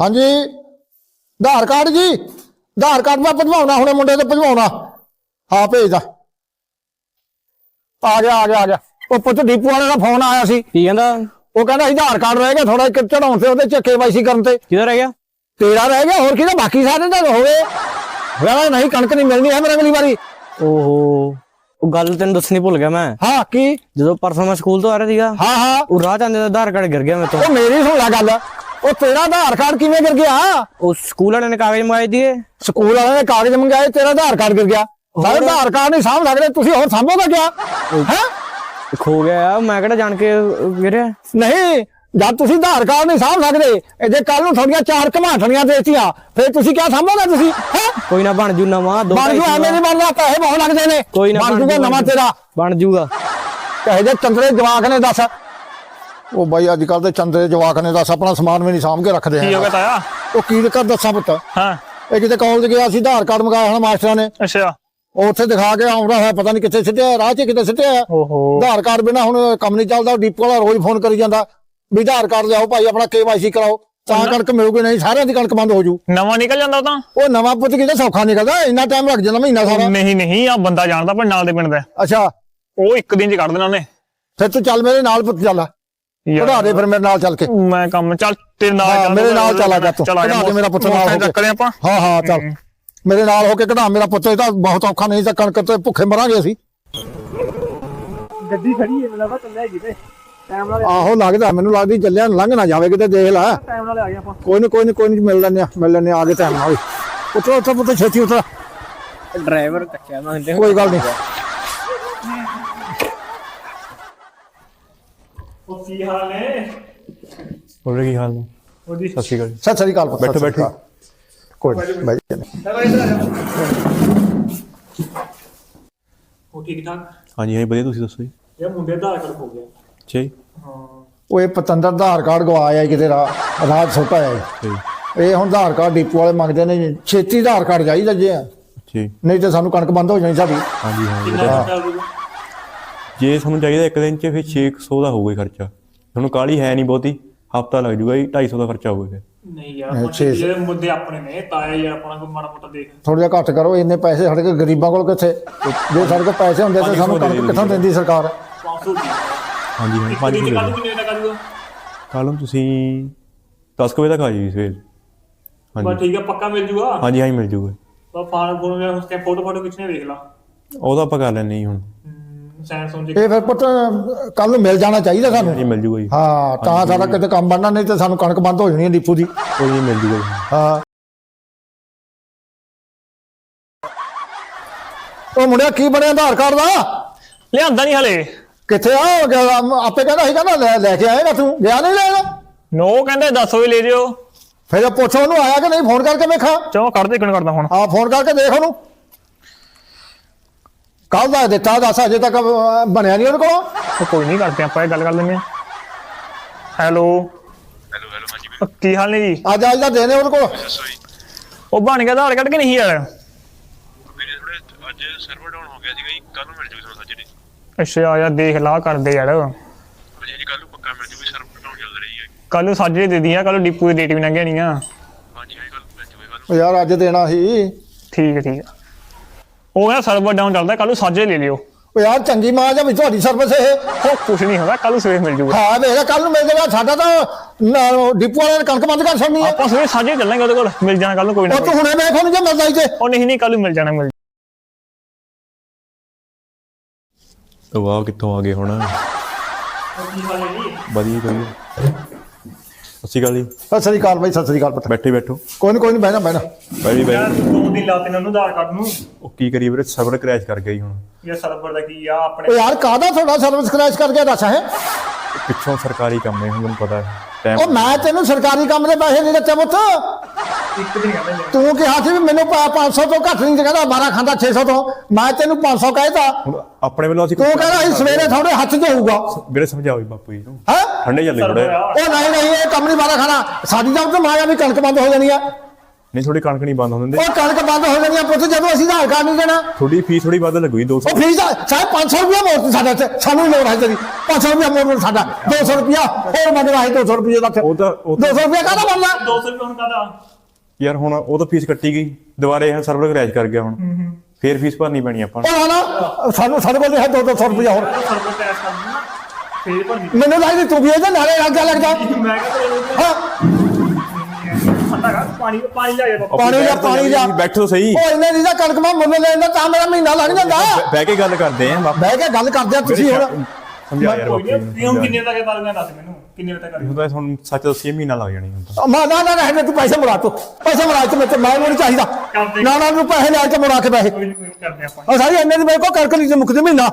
ਹਾਂਜੀ। ਆਧਾਰ ਕਾਰਡ ਜੀ। ਆਧਾਰ ਕਾਰਡ ਮੈਂ ਭਜਵਾਉਣਾ ਹੁਣੇ ਮੁੰਡੇ ਤੇ ਭਜਵਾਉਣਾ। ਹਾਂ ਭੇਜਦਾ ਆ ਗਿਆ ਆ ਗਿਆ ਆ ਗਿਆ। ਉਹ ਪੁੱਤ ਦੀਪੂ ਵਾਲੇ ਦਾ ਫੋਨ ਆਇਆ ਸੀ। ਕੀ ਕਹਿੰਦਾ? ਉਹ ਕਹਿੰਦਾ ਆਧਾਰ ਕਾਰਡ ਰਹਿ ਗਿਆ ਥੋੜਾ ਇੱਕ ਚੜਾਉਣ ਤੇ ਉਹਦੇ ਚ ਕੇਵਾਈਸੀ ਕਰਨ ਤੇ। ਕਿਧਰ ਰਹਿ ਗਿਆ? ਤੇਰਾ ਰਹਿ ਗਿਆ ਹੋਰ ਕਿਹਦਾ? ਬਾਕੀ ਸਾਰੇ ਦਾ ਹੋਵੇ। ਕਹਿੰਦਾ ਨਹੀਂ ਕਣਕ ਨਹੀਂ ਮਿਲਣੀ ਹੈ ਮੇਰੇ ਅਗਲੀ ਵਾਰੀ। ਓਹੋ। ਉਹ ਗੱਲ ਤੈਨੂੰ ਦੱਸਣੀ ਭੁੱਲ ਗਿਆ ਮੈਂ। ਹਾਂ ਕੀ? ਜਦੋਂ ਪਰਸੋਂ ਮੈਂ ਸਕੂਲ ਤੋਂ ਆ ਰਿਹਾ ਸੀਗਾ ਹਾਂ ਹਾਂ। ਉਹ ਰਾਹ ਜਾਂਦੇ ਦਾ ਆਧਾਰ ਕਾਰਡ ਗਿਰ ਗਿਆ ਮੇਰੇ ਤੋਂ। ਉਹ ਮੇਰੀ ਸੁਣ ਲੈ ਗੱਲ। ਉਹ ਤੇਰਾ ਆਧਾਰ ਕਾਰਡ ਕਿਵੇਂ ਗਿਰ ਗਿਆ? ਉਹ ਸਕੂਲ ਵਾਲਿਆਂ ਨੇ ਕਾਗਜ਼ ਮੰਗਾਏ ਦੀਏ। ਸਕੂਲ ਵਾਲਿਆਂ ਨੇ ਕਾਗਜ਼ ਮੰਗਾਏ ਤੇਰਾ ਆਧਾਰ ਕਾਰਡ ਗਿਰ ਗਿਆ। ਸਾਰੇ ਆਧਾਰ ਕਾਰਡ ਨਹੀਂ ਸਾਂਭ ਸਕਦੇ ਤੁਸੀਂ ਹੋਰ ਸਾਂਭੋਗੇ ਕਿਆ? ਹੈ? ਖੋ ਗਿਆ ਮੈਂ ਕਿਹੜਾ ਜਾਣ ਕੇ ਗਿਰਿਆ? ਨਹੀਂ ਜਦ ਤੁਸੀਂ ਆਧਾਰ ਕਾਰਡ ਨਹੀਂ ਸਾਂਭ ਸਕਦੇ ਜੇ ਕੱਲ ਨੂੰ ਤੁਹਾਡੀਆਂ ਚਾਰ ਘਮਾਠਣੀਆਂ ਦੇਤੀਆਂ ਫਿਰ ਤੁਸੀਂ ਕਿਆ ਸਾਂਭੋਗੇ ਤੁਸੀਂ? ਹੈ? ਕੋਈ ਨਾ ਬਣ ਜੂ ਨਵਾਂ ਦੋ ਬਣ ਜੂ ਐਵੇਂ ਨਹੀਂ ਬਣਦਾ ਪੈਸੇ ਬਹੁਤ ਲੱਗਦੇ ਨੇ। ਕੋਈ ਨਾ ਬਣ ਜੂਗਾ ਨਵਾਂ। ਤੇਰਾ। ਬਣ ਜੂਗਾ। ਕਹੇ ਜੇ ਚੰਦਰੇ ਜਵਾਕ ਨੇ ਦੱਸ। ਉਹ ਬਾਈ ਅੱਜ ਕੱਲ ਤੇ ਚੰਦਰੇ ਜਵਾਕ ਨੇ ਦੱਸ ਆਪਣਾ ਸਮਾਨ ਵੀ ਨਹੀਂ ਸਾਂਭ ਕੇ ਰੱਖਦੇ ਕੀ ਹੋ ਗਿਆ ਤਾਇਆ? ਉਹ ਕੀ ਕਰ ਦੱਸਾਂ ਪੁੱਤ? ਹਾਂ। ਇਹ ਕਿਤੇ ਕਾਲਜ ਗਿਆ ਸੀ ਆਧਾਰ ਕਾਰਡ ਮੰਗਾਇਆ ਹਣ ਮਾਸਟਰਾਂ ਨੇ। ਅੱਛਾ। ਉਹ ਉੱਥੇ ਦਿਖਾ ਕੇ ਆਉਂਦਾ ਹੈ ਪਤਾ ਨਹੀਂ ਕਿੱਥੇ ਸਿੱਟਿਆ ਰਾਹ 'ਚ ਕਿਤੇ ਸਿੱਟਿਆ ਓਹੋ। ਆਧਾਰ ਕਾਰਡ ਬਿਨਾ ਹੁਣ ਕੰਮ ਨਹੀਂ ਚੱਲਦਾ ਡੀਪੂ ਵਾਲਾ ਰੋਜ਼ ਫੋਨ ਕਰੀ ਜਾਂਦਾ ਵੀ ਆਧਾਰ ਕਾਰਡ ਲਿਆਓ ਭਾਈ ਆਪਣਾ ਕੇਵਾਈਸੀ ਕਰਾਓ। ਤਾਂ ਕਣਕ ਮਿਲੂਗੀ ਨਹੀਂ ਸਾਰਿਆਂ ਦੀ ਕਣਕ ਬੰਦ ਹੋ ਜੂ। ਨਵਾਂ ਨਿਕਲ ਜਾਂਦਾ ਤਾਂ? ਉਹ ਨਵਾਂ ਪੁੱਤ ਕਿਤੇ ਸੌਖਾ ਨਿਕਲਦਾ ਇੰਨਾ ਟਾਈਮ ਲੱਗ ਜਾਂਦਾ ਮਹੀਨਾ ਸਾਰਾ। ਨਹੀਂ ਨਹੀਂ ਆ ਬੰਦਾ ਜਾਣਦਾ ਪਰ ਨਾਲ ਦੇ ਪਿੰਡ ਦਾ। ਅੱਛਾ। ਉਹ ਇੱਕ ਦਿਨ ਚ ਕੱਢ ਦੇਣਾ ਉਹਨੇ। ਫਿਰ ਤੂੰ ਚੱਲ ਮੇਰੇ ਨਾਲ ਪੁੱਤ ਚੱਲ। ਪੜਾ ਦੇ ਫਿਰ ਮੇਰੇ ਨਾਲ ਚੱਲ ਕੇ। ਮੈਂ ਕੰਮ ਚੱਲ ਤੇਰੇ ਨਾਲ ਚੱਲ ਮੇਰੇ ਨਾਲ ਚੱਲ ਆ ਜਾ ਤੂੰ। ਚੱਲ ਆ ਜਾ ਬਣਾ ਦੇ ਮੇਰਾ ਪੁੱਤ ਨਾਲ ਹੋ ਕੇ। ਆਪਾਂ? ਹਾਂ ਹਾਂ ਚੱਲ। ਮੇਰੇ ਨਾਲ ਹੋ ਕੇ ਕਢਾ ਮੇਰਾ ਪੁੱਤ ਇਹ ਤਾਂ ਬਹੁਤ ਔਖਾ ਨਹੀਂ ਤਾਂ ਕਣਕ ਤੇ ਭੁੱਖੇ ਮਰਾਂਗੇ ਅਸੀਂ। ਗੱਡੀ ਖੜੀ ਹੈ ਮੈਨੂੰ ਲੱਗਦਾ ਟਾਈਮ ਨਾਲ ਆਹੋ ਲੱਗਦਾ ਮੈਨੂੰ ਲੱਗਦੀ ਚੱਲਿਆ ਲੰਘ ਨਾ ਜਾਵੇ ਕਿਤੇ ਦੇਖ ਲੈ। ਟਾਈਮ ਨਾਲ ਆ ਗਏ ਆਪਾਂ। ਕੋਈ ਨਹੀਂ ਕੋਈ ਨਹੀਂ ਕੋਈ ਨਹੀਂ ਮਿਲ ਲੈਣੇ ਆ ਮਿਲ ਲੈਣੇ ਆ ਟਾਈਮ ਨਾਲ ਉਤਰੋ ਉਤਰੋ ਪੁੱਤ ਛੇਤੀ ਉਤਰ। ਡਰਾਈਵਰ ਮੈਂ ਤੇ ਕੋਈ ਗੱਲ ਨਹੀਂ ਉਹ ਕੀ ਹਾਲ ਨੇ? ਹੋਰ ਕੀ ਹਾਲ ਨੇ? ਉਹਦੀ ਸਤਿ ਸ਼੍ਰੀ ਅਕਾਲ ਸਤਿ ਸ੍ਰੀ ਅਕਾਲ ਪੁੱਤ ਬੈਠੋ, ਸਤਿ ਸ੍ਰੀ ਬੈਠੋ। ਅਕਾਲ। ਕੋਈ ਨਹੀਂ ਬਾਈ ਉਹ ਠੀਕ ਠਾਕ? ਹਾਂਜੀ ਹਾਂਜੀ ਵਧੀਆ ਤੁਸੀਂ ਦੱਸੋ ਜੀ? ਇਹ ਮੁੰਡੇ ਦਾ ਆਧਾਰ ਕਾਰਡ ਹੋ ਗਿਆ। ਅੱਛਾ ਜੀ। ਉਹ ਇਹ ਪਤੰਦਰ ਆਧਾਰ ਕਾਰਡ ਗਵਾਇਆ ਕਿਤੇ ਰਾਹ ਰਾਤ ਸੁੱਟ ਆਇਆ ਜੀ। ਅੱਛਾ ਜੀ। ਇਹ ਹੁਣ ਆਧਾਰ ਕਾਰਡ ਡੀਪੂ ਵਾਲੇ ਮੰਗਦੇ ਨੇ ਜੀ। ਛੇਤੀ ਆਧਾਰ ਕਾਰਡ ਚਾਹੀਦਾ ਜੇ ਅੱਛਾ ਜੀ। ਨਹੀਂ ਤੇ ਸਾਨੂੰ ਕਣਕ ਬੰਦ ਹੋ ਜਾਣੀ ਸਾਡੀ। ਹਾਂਜੀ ਹਾਂਜੀ। ਕਿੰਨਾ ਖਰਚਾ ਹੋਊਗਾ ਜੇ ਤੁਹਾਨੂੰ ਚਾਹੀਦਾ ਇੱਕ ਦਿਨ 'ਚ ਫਿਰ 600 ਦਾ ਹੋਊਗਾ ਹੀ ਖਰਚਾ। ਤੁਹਾਨੂੰ ਕਾਲੀ ਹੈ ਨਹੀਂ ਬਹੁਤੀ ਹਫਤਾ ਲੱਗ ਜੂਗਾ ਜੀ 250 ਦਾ ਖਰਚਾ ਹੋਊਗਾ ਫਿਰ। ਨਹੀਂ ਯਾਰ ਜਿਹੜੇ ਮੁੱਦੇ ਆਪਣੇ ਨੇ ਤਾਇਆ ਯਾਰ ਆਪਣਾ ਕੋਈ ਮਾੜਾ ਮੋਟਾ ਦੇਖ। ਥੋੜਾ ਜਿਹਾ ਘੱਟ ਕਰੋ ਇੰਨੇ ਪੈਸੇ ਸਾਡੇ ਕੋਲ ਗਰੀਬਾਂ ਕੋਲ ਕਿੱਥੇ? ਜੇ ਸਾਡੇ ਕੋਲ ਪੈਸੇ ਹੁੰਦੇ ਤਾਂ ਸਾਨੂੰ ਕਣਕ ਕਿੱਥੋਂ ਦਿੰਦੀ ਸਰਕਾਰ? 500 ਦੀ ਹਾਂਜੀ ਹਾਂਜੀ ਪੰਜ ਕਿਲੋ ਕਿੰਨੇ ਦਾ ਕੱਲ ਨੂੰ ਤੁਸੀਂ 10 ਕੁ ਵਜੇ ਤੱਕ ਆ ਜੀ ਸਵੇਰ। ਬਸ ਹਾਂਜੀ ਠੀਕ ਹੈ ਪੱਕਾ ਮਿਲ ਜੂਗਾ? ਹਾਂਜੀ ਹਾਂਜੀ ਮਿਲ ਜੂਗਾ। ਬਸ ਫਾਨ ਫੋਨ ਮੈਂ ਉਸ ਤੇ ਫੋਟੋ ਫੋਟੋ ਖਿੱਚਣੇ ਵੇਖ ਲਾ। ਉਹਦਾ ਆਪਾਂ ਕਰ ਲੈਣੇ ਜੀ ਹੁਣ। ਸੈਮਸੰਗ ਜੀ ਇਹ ਫਿਰ ਪੁੱਤ ਕੱਲ ਨੂੰ ਮਿਲ ਜਾਣਾ ਚਾਹੀਦਾ ਜੀ ਸਾਨੂੰ। ਮਿਲ ਜੂਗਾ ਜੀ। ਹਾਂ ਤਾਂ ਸਾਡਾ ਕਿਤੇ ਕੰਮ ਬਣਨਾ ਨਹੀਂ ਤੇ ਸਾਨੂੰ ਕਣਕ ਬੰਦ ਹੋ ਜਾਣੀ ਹੈ ਡੀਪੂ ਦੀ। ਕੋਈ ਨਹੀਂ ਮਿਲ ਜੂਗਾ ਜੀ। ਹਾਂ। ਉਹ ਮੁੰਡਿਆ ਕੀ ਬਣਿਆ ਆਧਾਰ ਕਾਰਡ ਦਾ? ਲਿਆਂਦਾ ਨਹੀਂ ਹਲੇ। ਕਿੱਥੇ ਆ? ਉਹ ਗਿਆ, ਆਪੇ ਕਹਿੰਦਾ ਸੀ ਕਹਿੰਦਾ ਲੈ ਲੈ ਕੇ ਆਏਗਾ ਤੂੰ। ਗਿਆ ਨਹੀਂ ਲੈਣ ਨੋ ਕਹਿੰਦੇ 10 ਵਜੇ ਲੈ ਜਿਓ। ਫਿਰ ਪੁੱਛ ਉਹਨੂੰ ਆਇਆ ਕਿ ਨਹੀਂ ਫੋਨ ਕਰਕੇ ਵੇਖਾਂ। ਚਲੋ ਕੱਢ ਦੇ ਕਿਣ ਕਰਦਾ ਹੁਣ। ਹਾਂ ਫੋਨ ਕਰਕੇ ਦੇਖ ਉਹਨੂੰ। ਕੱਲ ਦਾ ਦਿੱਤਾ ਦੱਸ ਅਜੇ ਤੱਕ ਅਹ, ਬਣਿਆ ਨਹੀਂ ਉਹਦੇ ਕੋਲ। ਉਹ ਕੋਈ ਨਹੀਂ ਕਰਦੇ ਆਪਾਂ ਇਹ ਗੱਲ ਕਰ ਲੈਂਦੇ ਆ ਹੈਲੋ। ਹੈਲੋ ਹੈਲੋ ਹਾਂਜੀ ਵੀਰੇ। ਕੀ ਹਾਲ ਨੇ ਜੀ? ਅੱਜ ਅੱਜ ਦਾ ਦੇਣੇ ਉਹਦੇ ਕੋਲ। ਦੱਸੋ ਜੀ। ਉਹ ਬਣ ਗਿਆ ਆਧਾਰ ਕੱਢ ਕੇ ਨਹੀਂ ਯਾਰ? ਵੀਰੇ ਥੋੜੇ ਅੱਜ ਸਰਵਰ ਡਾਊਨ ਹੋ ਗਿਆ ਸੀਗਾ ਜੀ ਕੱਲ ਨੂੰ ਮਿਲ ਜੂਗੀ ਤੁਹਾਨੂੰ ਸੱਜਣੇ ਅੱਛਾ ਯਾਰ ਦੇਖ ਲਾ ਕਰਦੇ ਯਾਰ। ਹਾਂਜੀ ਜੀ ਕੱਲ ਨੂੰ ਪੱਕਾ ਮਿਲ ਜੂਗੀ ਸਰਵਰ ਡਾਊਨ ਚੱਲ ਰਹੀ ਹੈ। ਕੱਲ ਨੂੰ ਸਾਜਰੇ ਦੇ ਦੀਆਂ ਕੱਲ ਨੂੰ ਡਿਪੂ ਦੀ ਡੇਟ ਵੀ ਲੰਘ ਜਾਣੀ ਆ। ਹਾਂਜੀ ਹਾਂਜੀ ਕੱਲ ਮਿਲ ਜੂਗੀ ਕੱਲ ਉਹ ਯਾਰ ਅੱਜ ਦੇਣਾ ਸੀ। ਠੀਕ ਹੈ ਠੀਕ ਹੈ। ਉਹ ਯਾਰ ਸਰਵਰ ਡਾਊਨ ਚੱਲਦਾ ਕੱਲ ਨੂੰ ਸਾਜਰੇ ਲੈ ਲਿਓ। ਉਹ ਯਾਰ ਚੰਗੀ ਮਾਂ ਜਾਂ ਵੀ ਤੁਹਾਡੀ ਸਰਵਿਸ ਇਹ? ਉਹ ਕੁਛ ਨਹੀਂ ਹੁੰਦਾ ਕੱਲ ਨੂੰ ਸਵੇਰ ਮਿਲ ਜੂਗਾ। ਹਾਂ ਵੇਖ ਕੱਲ ਨੂੰ ਮਿਲ ਜਾਏਗਾ ਸਾਡਾ ਤਾਂ ਨ- ਡਿਪੂ ਵਾਲਿਆਂ ਨੇ ਕਣਕ ਬੰਦ ਕਰ ਛੱਡਣੀ ਹੈ। ਆਪਾਂ ਸਵੇਰੇ ਸਾਜਰੇ ਚੱਲਾਂਗੇ ਉਹਦੇ ਕੋਲ ਮਿਲ ਜਾਣਾ ਕੱਲ ਨੂੰ ਕੋਈ ਨਾ ਉਹ ਤੂੰ ਕੋਈ। ਹੁਣੇ ਵੇਖ ਉਹਨੂੰ ਜੇ ਮਿਲਦਾ ਹੀ ਤੇ ਉਹ ਨਹੀਂ ਨਹੀਂ ਕੱਲ ਨੂੰ ਮਿਲ ਜਾਣਾ ਮਿਲ ਵਾਹ ਕਿੱਥੋਂ ਆ ਗਏ ਹੁਣ? ਵਧੀਆ ਕੋਈ ਅਸੀਂ ਗੱਲ ਜੀ। ਸਤਿ ਸ੍ਰੀ ਅਕਾਲ ਬਾਈ ਸਤਿ ਸ੍ਰੀ ਅਕਾਲ ਪਤਾ ਬੈਠੇ ਬੈਠੋ। ਕੋਈ ਨਹੀਂ ਕੋਈ ਨਹੀਂ ਬਹਿਣਾ ਬਹਿਣਾ ਬੈਠੀ ਯਾਰ ਬੈਠੀ ਦੋ ਦਿਨ ਲਾਤੇ ਨੇ ਉਹਨੂੰ ਆਧਾਰ ਕਾਰਡ ਨੂੰ। ਉਹ ਕੀ ਕਰੀ ਵੀਰੇ ਸਰਵਰ ਕ੍ਰੈਸ਼ ਕਰ ਗਿਆ ਜੀ ਹੁਣ। ਇਹ ਸਰਵਰ ਦਾ ਕੀ ਆ ਉਹ ਆਪਣੇ ਯਾਰ ਕਾਹਦਾ ਤੁਹਾਡਾ ਸਰਵਿਸ ਕ੍ਰੈਸ਼ ਕਰ ਗਿਆ ਦੱਸ ਹੈ? ਪਿੱਛੋਂ ਸਰਕਾਰੀ ਕੰਮ ਹੈ ਹੁਣ ਤੁਹਾਨੂੰ ਪਤਾ। ਹੈ ਉਹ ਮੈਂ ਤੈਨੂੰ ਸਰਕਾਰੀ ਕੰਮ ਦੇ ਪੈਸੇ ਨਹੀਂ ਦਿੱਤੇ ਪੁੱਤ। ਇੱਕ ਦਿਨ ਕਹਿੰਦੇ ਨੇ ਤੂੰ ਕਿਹਾ ਸੀ ਵੀ ਮੈਨੂੰ ਪਾ- 500 ਤੋਂ ਘੱਟ ਨਹੀਂ ਕਹਿੰਦਾ 12 ਖਾਂਦਾ 600 ਤੋਂ। ਮੈਂ ਤੈਨੂੰ 500 ਕਹਿਤਾ ਆਪਣੇ ਵੱਲੋਂ ਅਸੀਂ ਤੂੰ ਕਹਿੰਦਾ ਸੀ ਸਵੇਰੇ ਥੋੜੇ ਹੱਥ 'ਚ ਹੋਊਗਾ। ਵੀਰੇ ਸਮਝਾਓ ਬਾਪੂ ਜੀ ਨੂੰ। ਹੈ? ਠੰਡੇ ਚੱਲੇ ਥੋੜੇ ਉਹ ਨਹੀਂ ਨਹੀਂ ਇਹ ਕੰਮ ਨਹੀਂ ਬਾਰਾ ਖਾਣਾ। ਸਾਡੀ ਤਾਂ ਉੱਤੇ ਮਾਇਆ ਵੀ ਕਣਕ ਬੰਦ ਹੋ ਜਾਣੀ ਆ। ਨਹੀਂ ਥੋੜੀ ਕਣਕ ਨਹੀਂ ਬੰਦ ਹੁੰਦੀ ਉਹ ਕਣਕ ਬੰਦ ਹੋ ਜਾਣੀ ਆ ਪੁੱਤ ਜਦੋਂ ਅਸੀਂ ਆਧਾਰ ਕਾਰਡ ਨਹੀਂ ਦੇਣਾ। ਥੋੜੀ ਫੀਸ ਥੋੜੀ ਵੱਧ ਲੱਗੂਗੀ 200 ਉਹ ਫੀਸ ਚਾਹੇ 500 ਰੁਪਇਆ ਮੋੜ ਤੂੰ ਸਾਡਾ ਤੇ ਸਾਨੂੰ ਲੋੜ ਹੈ ਤੇਰੀ। 500 ਰੁਪਇਆ ਮੋੜ ਸਾਡਾ। 200 ਰੁਪਇਆ ਹੋਰ ਮੰਗਣਾ ਹੈ 200 ਰੁਪਏ ਦਾ ਉਹ ਤਾਂ ਉਹ ਤਾਂ 200 ਰੁਪਇਆ ਕਾਹਦਾ ਬਣਨਾ? 200 ਰੁਪਏ ਹੁਣ ਕਾਦਾ ਯਾਰ ਹੁਣ ਉਹ ਤਾਂ ਫੀਸ ਕੱਟੀ ਗਈ। ਦੁਬਾਰੇ ਇਹ ਸਰਵਰ ਕਰੈਸ਼ ਕਰ ਗਿਆ ਹੁਣ। ਫੇਰ ਫੀਸ ਭਰਨੀ ਪੈਣੀ ਆਪਾਂ ਨੂੰ। ਨਾ ਸਾਨੂੰ ਸਾਡੇ ਕੋਲ ਹੈ 200 ਰੁਪਇਆ ਹੋਰ। ਸਰਵਰ ਟੈਸਟ ਕਰ ਦਿੰਦਾ ਫੇਰ ਭਰਨੀ ਮੈਨੂੰ ਲੱਗਦਾ ਤੂੰ ਵੀ ਇਹਦੇ ਨਾਲੇ ਲੱਗਾ ਲੱਗਦਾ। ਮੈਂ ਹਾਂ। ਪਤਾ ਪਾਣੀ ਪਾਣੀ ਲੈ ਜਾ ਪਾਣੀ ਦਾ ਪਾਣੀ ਦਾ ਬੈਠੋ ਸਹੀ। ਉਹ ਇਹਨੇ ਨਹੀਂ ਦਾ ਕਣਕ ਮੈਂ ਮੁੱਲ ਲੈਂਦਾ ਤਾਂ ਮੇਰਾ ਮਹੀਨਾ ਲੱਗ ਜਾਂਦਾ। ਬਹਿ ਕੇ ਗੱਲ ਕਰਦੇ ਆਂ ਬਾਪੂ। ਬਹਿ ਕੇ ਗੱਲ ਕਰਦੇ ਆ ਤੁਸੀਂ ਹੁਣ। ਸਮਝਾ ਯਾਰ ਬਾਪੂ ਨਹੀਂ ਕਿੰਨੇ ਤੱਕ ਬਾਅਦ ਮੈਂ ਦੱਸ ਮੈਨੂੰ ਕਿੰਨੇ ਵਜੇ ਤੱਕ ਕਰੀ ਹੁਣ ਤਾਂ ਹੁਣ ਸੱਚ ਦੱਸੀਏ ਮਹੀਨਾ ਲੱਗ ਜਾਣੀ ਹੁਣ ਤਾਂ। ਮੈਂ ਨਾ ਨਾ ਨਾ ਇਹਨੇ ਤੂੰ ਪੈਸੇ ਮੁੜਾ ਤੂੰ। ਪੈਸੇ ਮੁੜਾ ਤੇ ਮੈਂ ਮੈਨੂੰ ਨਹੀਂ ਚਾਹੀਦਾ। ਨਾ ਨਾ ਤੂੰ ਪੈਸੇ ਲੈ ਕੇ ਮੁੜਾ ਕੇ ਪੈਸੇ। ਕੋਈ ਨਹੀਂ ਕਰਦੇ ਆਪਾਂ। ਉਹ ਸਾਰੀ ਇੰਨੇ ਦੀ ਮੇਰੇ ਕੋਲ ਕਣਕ ਨਹੀਂ ਮੁੱਕਦੀ ਮਹੀਨਾ।